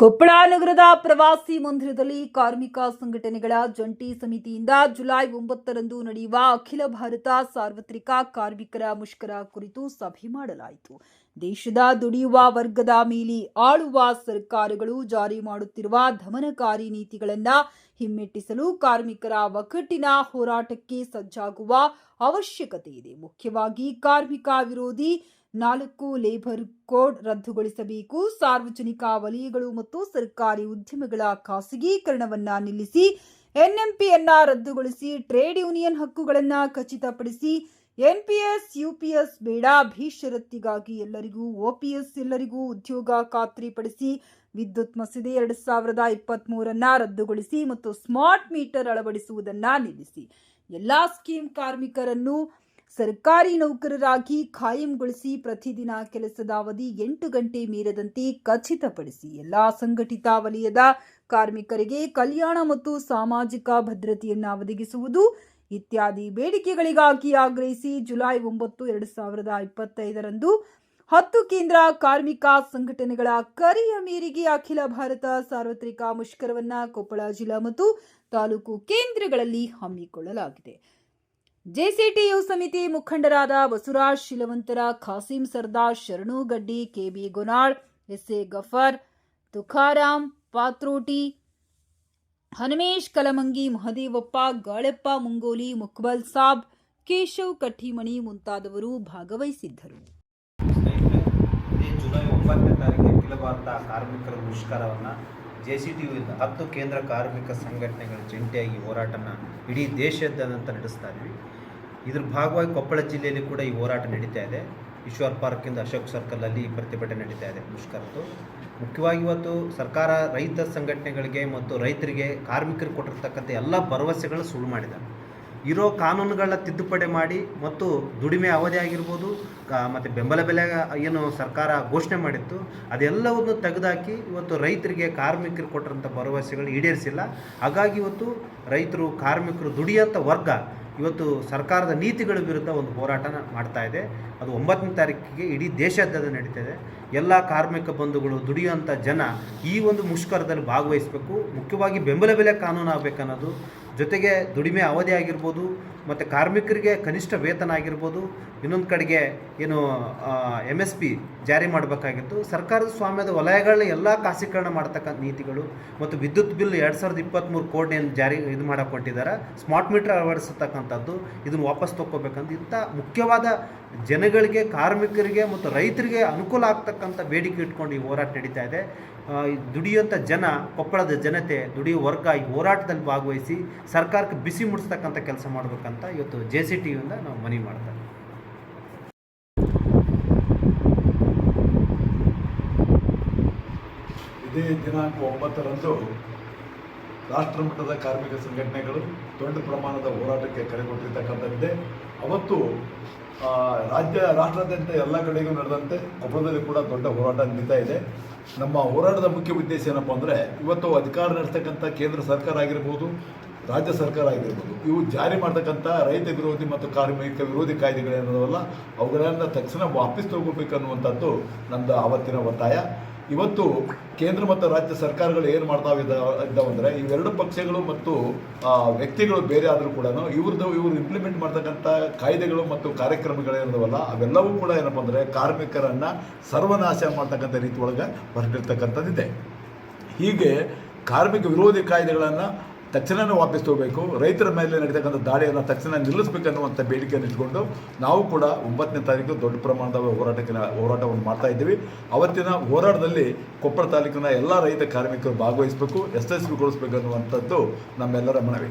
ಕೊಪ್ಪಳ ನಗರದ ಪ್ರವಾಸಿ ಮಂದಿರದಲ್ಲಿ ಕಾರ್ಮಿಕ ಸಂಘಟನೆಗಳ ಜಂಟಿ ಸಮಿತಿಯಿಂದ ಜುಲೈ ಒಂಬತ್ತರಂದು ನಡೆಯುವ ಅಖಿಲ ಭಾರತ ಸಾರ್ವತ್ರಿಕ ಕಾರ್ಮಿಕರ ಮುಷ್ಕರ ಕುರಿತು ಸಭೆ ಮಾಡಲಾಯಿತು. ದೇಶದ ದುಡಿಯುವ ವರ್ಗದ ಮೇಲೆ ಆಳುವ ಸರ್ಕಾರಗಳು ಜಾರಿ ಮಾಡುತ್ತಿರುವ ದಮನಕಾರಿ ನೀತಿಗಳನ್ನು ಹಿಮ್ಮೆಟ್ಟಿಸಲು ಕಾರ್ಮಿಕರ ಒಗ್ಗಟ್ಟಿನ ಹೋರಾಟಕ್ಕೆ ಸಜ್ಜಾಗುವ ಅವಶ್ಯಕತೆ ಇದೆ. ಮುಖ್ಯವಾಗಿ ಕಾರ್ಮಿಕ ವಿರೋಧಿ ನಾಲ್ಕು ಲೇಬರ್ ಕೋಡ್ ರದ್ದುಗೊಳಿಸಬೇಕು. ಸಾರ್ವಜನಿಕ ವಲಯಗಳು ಮತ್ತು ಸರ್ಕಾರಿ ಉದ್ಯಮಗಳ ಖಾಸಗೀಕರಣವನ್ನ ನಿಲ್ಲಿಸಿ, ಎನ್ಎಂಪಿಯನ್ನ ರದ್ದುಗೊಳಿಸಿ, ಟ್ರೇಡ್ ಯೂನಿಯನ್ ಹಕ್ಕುಗಳನ್ನ ಖಚಿತಪಡಿಸಿ, ಎನ್ಪಿಎಸ್, ಯುಪಿಎಸ್ ಬೇಡ ಭೀಷರತ್ತಿಗಾಗಿ ಎಲ್ಲರಿಗೂ ಓಪಿಎಸ್ ಎಲ್ಲರಿಗೂ ಉದ್ಯೋಗ ಖಾತ್ರಿಪಡಿಸಿ, ವಿದ್ಯುತ್ ಮಸೂದೆ ಎರಡು ಸಾವಿರದ ಇಪ್ಪತ್ತ್ ಮೂರನ್ನ ರದ್ದುಗೊಳಿಸಿ ಮತ್ತು ಸ್ಮಾರ್ಟ್ ಮೀಟರ್ ಅಳವಡಿಸುವುದನ್ನ ನಿಲ್ಲಿಸಿ. ಎಲ್ಲಾ ಸ್ಕೀಮ್ ಕಾರ್ಮಿಕರನ್ನು ಸರ್ಕಾರಿ ನೌಕರರಾಗಿ ಖಾಯಂಗೊಳಿಸಿ ಪ್ರತಿದಿನ ಕೆಲಸದ ಅವಧಿ ಎಂಟು ಗಂಟೆ ಮೀರದಂತೆ ಖಚಿತಪಡಿಸಿ ಎಲ್ಲಾ ಸಂಘಟಿತ ವಲಯದ ಕಾರ್ಮಿಕರಿಗೆ ಕಲ್ಯಾಣ ಮತ್ತು ಸಾಮಾಜಿಕ ಭದ್ರತೆಯನ್ನು ಒದಗಿಸುವುದು ಇತ್ಯಾದಿ ಬೇಡಿಕೆಗಳಿಗಾಗಿ ಆಗ್ರಹಿಸಿ ಜುಲೈ ಒಂಬತ್ತು, ಎರಡು ಸಾವಿರದ ಇಪ್ಪತ್ತೈದರಂದು ಹತ್ತು ಕೇಂದ್ರ ಕಾರ್ಮಿಕ ಸಂಘಟನೆಗಳ ಕರೆಯ ಮೇರೆಗೆ ಅಖಿಲ ಭಾರತ ಸಾರ್ವತ್ರಿಕ ಮುಷ್ಕರವನ್ನ ಕೊಪ್ಪಳ ಜಿಲ್ಲಾ ಮತ್ತು ತಾಲೂಕು ಕೇಂದ್ರಗಳಲ್ಲಿ ಹಮ್ಮಿಕೊಳ್ಳಲಾಗಿದೆ. ಜೆಸಿಟಿಯು ಸಮಿತಿ ಮುಖಂಡರಾದ Basavaraj ಶಿಲವಂತರ, Kasim Sardar Sharanu Gaddi, KB Gonal S A Gafar Tukaram Patroti, Hanumesh Kalamangi, Mahadevappa, Galeppa Mungoli, Mukbal Sab, Keshav Kathimani ಮುಂತಾದವರು ಭಾಗವಹಿಸಿದ್ದರು. ಜುಲೈ ಒಂಬತ್ತನೇ ತಾರೀಕು ಅಖಿಲ ಭಾರತ ಕಾರ್ಮಿಕರ ಮುಷ್ಕರವನ್ನು ಜೆ ಸಿ ಟಿ ಯುವಿಂದ ಹತ್ತು ಕೇಂದ್ರ ಕಾರ್ಮಿಕ ಸಂಘಟನೆಗಳು ಜಂಟಿಯಾಗಿ ಹೋರಾಟನ ಇಡೀ ದೇಶಾದ್ಯಂತ ನಡೆಸ್ತಾ ಇದ್ವಿ. ಇದ್ರ ಭಾಗವಾಗಿ ಕೊಪ್ಪಳ ಜಿಲ್ಲೆಯಲ್ಲಿ ಕೂಡ ಈ ಹೋರಾಟ ನಡೀತಾ ಇದೆ. ಈಶ್ವರ್ ಪಾರ್ಕಿಂದ ಅಶೋಕ್ ಸರ್ಕಲಲ್ಲಿ ಪ್ರತಿಭಟನೆ ನಡೀತಾ ಇದೆ. ಮುಷ್ಕರದ್ದು ಮುಖ್ಯವಾಗಿ ಇವತ್ತು ಸರ್ಕಾರ ರೈತ ಸಂಘಟನೆಗಳಿಗೆ ಮತ್ತು ರೈತರಿಗೆ ಕಾರ್ಮಿಕರು ಕೊಟ್ಟಿರ್ತಕ್ಕಂಥ ಎಲ್ಲ ಭರವಸೆಗಳು ಸುಳ್ಳು ಮಾಡಿದ್ದಾರೆ. ಇರೋ ಕಾನೂನುಗಳನ್ನ ತಿದ್ದುಪಡಿ ಮಾಡಿ ಮತ್ತು ದುಡಿಮೆ ಅವಧಿ ಆಗಿರ್ಬೋದು ಮತ್ತು ಬೆಂಬಲ ಬೆಲೆ ಏನು ಸರ್ಕಾರ ಘೋಷಣೆ ಮಾಡಿತ್ತು, ಅದೆಲ್ಲವನ್ನು ತೆಗೆದುಹಾಕಿ ಇವತ್ತು ರೈತರಿಗೆ ಕಾರ್ಮಿಕರು ಕೊಟ್ಟಿರೋಂಥ ಭರವಸೆಗಳು ಈಡೇರಿಸಿಲ್ಲ. ಹಾಗಾಗಿ ಇವತ್ತು ರೈತರು, ಕಾರ್ಮಿಕರು ದುಡಿಯುವಂಥ ವರ್ಗ ಇವತ್ತು ಸರ್ಕಾರದ ನೀತಿಗಳ ವಿರುದ್ಧ ಒಂದು ಹೋರಾಟನ ಮಾಡ್ತಾ ಇದೆ. ಅದು ಒಂಬತ್ತನೇ ತಾರೀಕಿಗೆ ಇಡೀ ದೇಶಾದ್ಯಂತ ಇದೆ. ಎಲ್ಲ ಕಾರ್ಮಿಕ ಬಂಧುಗಳು ದುಡಿಯುವಂಥ ಜನ ಈ ಒಂದು ಮುಷ್ಕರದಲ್ಲಿ ಭಾಗವಹಿಸಬೇಕು. ಮುಖ್ಯವಾಗಿ ಬೆಂಬಲ ಬೆಲೆ ಕಾನೂನು ಆಗಬೇಕನ್ನೋದು, ಜೊತೆಗೆ ದುಡಿಮೆ ಅವಧಿ ಆಗಿರ್ಬೋದು, ಮತ್ತು ಕಾರ್ಮಿಕರಿಗೆ ಕನಿಷ್ಠ ವೇತನ ಆಗಿರ್ಬೋದು, ಇನ್ನೊಂದು ಕಡೆಗೆ ಏನು ಎಂ ಎಸ್ ಪಿ ಜಾರಿ ಮಾಡಬೇಕಾಗಿತ್ತು. ಸರ್ಕಾರದ ಸ್ವಾಮ್ಯದ ವಲಯಗಳನ್ನ ಎಲ್ಲ ಖಾಸೀಕರಣ ಮಾಡ್ತಕ್ಕಂಥ ನೀತಿಗಳು ಮತ್ತು ವಿದ್ಯುತ್ ಬಿಲ್ ಎರಡು ಸಾವಿರದ ಇಪ್ಪತ್ತ್ಮೂರು ಕೋಟಿಯನ್ನು ಜಾರಿ ಇದು ಮಾಡಿಕೊಟ್ಟಿದ್ದಾರೆ. ಕೊಟ್ಟಿದ್ದಾರೆ ಸ್ಮಾರ್ಟ್ ಮೀಟರ್ ಅಳವಡಿಸತಕ್ಕಂಥದ್ದು, ಇದನ್ನು ವಾಪಸ್ ತಗೋಬೇಕಂತ ಇಂಥ ಮುಖ್ಯವಾದ ಜನಗಳಿಗೆ, ಕಾರ್ಮಿಕರಿಗೆ ಮತ್ತು ರೈತರಿಗೆ ಅನುಕೂಲ ಆಗ್ತಕ್ಕಂಥ ಬೇಡಿಕೆ ಇಟ್ಕೊಂಡು ಈ ಹೋರಾಟ ನಡೀತಾ ಇದೆ ದುಡಿಯುವಂಥ ಜನ, ಕೊಪ್ಪಳದ ಜನತೆ ದುಡಿಯುವ ವರ್ಗ ಈ ಹೋರಾಟದಲ್ಲಿ ಭಾಗವಹಿಸಿ ಸರ್ಕಾರಕ್ಕೆ ಬಿಸಿ ಮುಡಿಸ್ತಕ್ಕಂಥ ಕೆಲಸ ಮಾಡಬೇಕಂತ ಇವತ್ತು ಜೆ ಸಿ ಟಿಯಿಂದ ನಾವು ಮನವಿ ಮಾಡ್ತಾ. ಇದೇ ದಿನಾಂಕ ಒಂಬತ್ತರಂದು ರಾಷ್ಟ್ರ ಮಟ್ಟದ ಕಾರ್ಮಿಕ ಸಂಘಟನೆಗಳು ದೊಡ್ಡ ಪ್ರಮಾಣದ ಹೋರಾಟಕ್ಕೆ ಕರೆ ಕೊಟ್ಟಿರ್ತಕ್ಕಂಥದ್ದಿದೆ ಅವತ್ತು ರಾಜ್ಯ, ರಾಷ್ಟ್ರಾದ್ಯಂತ ಎಲ್ಲ ಕಡೆಗೂ ನಡೆದಂತೆ ಕೊಪ್ಪಳದಲ್ಲಿ ಕೂಡ ದೊಡ್ಡ ಹೋರಾಟ ನಡೀತಾ ಇದೆ. ನಮ್ಮ ಹೋರಾಟದ ಮುಖ್ಯ ಉದ್ದೇಶ ಏನಪ್ಪ ಅಂದರೆ, ಇವತ್ತು ಅಧಿಕಾರ ನಡೆಸ್ತಕ್ಕಂಥ ಕೇಂದ್ರ ಸರ್ಕಾರ ಆಗಿರ್ಬೋದು, ರಾಜ್ಯ ಸರ್ಕಾರ ಆಗಿರ್ಬೋದು, ಇವು ಜಾರಿ ಮಾಡ್ತಕ್ಕಂಥ ರೈತ ವಿರೋಧಿ ಮತ್ತು ಕಾರ್ಮಿಕ ವಿರೋಧಿ ಕಾಯ್ದೆಗಳೇನದವಲ್ಲ, ಅವುಗಳನ್ನು ತಕ್ಷಣ ವಾಪಸ್ ತಗೋಬೇಕನ್ನುವಂಥದ್ದು ನಮ್ಮದು ಆವತ್ತಿನ ಒತ್ತಾಯ. ಇವತ್ತು ಕೇಂದ್ರ ಮತ್ತು ರಾಜ್ಯ ಸರ್ಕಾರಗಳು ಏನು ಮಾಡ್ತಾ ಇದ್ದಾವಂದರೆ ಇವೆರಡು ಪಕ್ಷಗಳು ಮತ್ತು ವ್ಯಕ್ತಿಗಳು ಬೇರೆ ಆದರೂ ಕೂಡ ಇವ್ರದ್ದು ಇವರು ಇಂಪ್ಲಿಮೆಂಟ್ ಮಾಡ್ತಕ್ಕಂಥ ಕಾಯ್ದೆಗಳು ಮತ್ತು ಕಾರ್ಯಕ್ರಮಗಳೇನದವಲ್ಲ ಅವೆಲ್ಲವೂ ಕೂಡ ಏನಪ್ಪ ಅಂದರೆ ಕಾರ್ಮಿಕರನ್ನು ಸರ್ವನಾಶ ಮಾಡ್ತಕ್ಕಂಥ ರೀತಿ ಒಳಗೆ ಹೊರಟಿರ್ತಕ್ಕಂಥದ್ದಿದೆ ಹೀಗೆ ಕಾರ್ಮಿಕ ವಿರೋಧಿ ಕಾಯ್ದೆಗಳನ್ನು ತಕ್ಷಣವೇ ವಾಪಸ್ ತಗೋಬೇಕು. ರೈತರ ಮೇಲೆ ನಡೀತಕ್ಕಂಥ ದಾಳಿಯನ್ನು ತಕ್ಷಣ ನಿಲ್ಲಿಸಬೇಕನ್ನುವಂಥ ಬೇಡಿಕೆಯನ್ನು ಇಟ್ಕೊಂಡು ನಾವು ಕೂಡ ಒಂಬತ್ತನೇ ತಾರೀಕು ದೊಡ್ಡ ಪ್ರಮಾಣದ ಹೋರಾಟಕ್ಕೆ ಹೋರಾಟವನ್ನು ಮಾಡ್ತಾ ಇದ್ದೀವಿ. ಅವತ್ತಿನ ಹೋರಾಟದಲ್ಲಿ ಕೊಪ್ಪಳ ತಾಲೂಕಿನ ಎಲ್ಲ ರೈತ ಕಾರ್ಮಿಕರು ಭಾಗವಹಿಸಬೇಕು ಯಶಸ್ವಿಗೊಳಿಸಬೇಕು ಅನ್ನುವಂಥದ್ದು ನಮ್ಮೆಲ್ಲರ ಮನವಿ.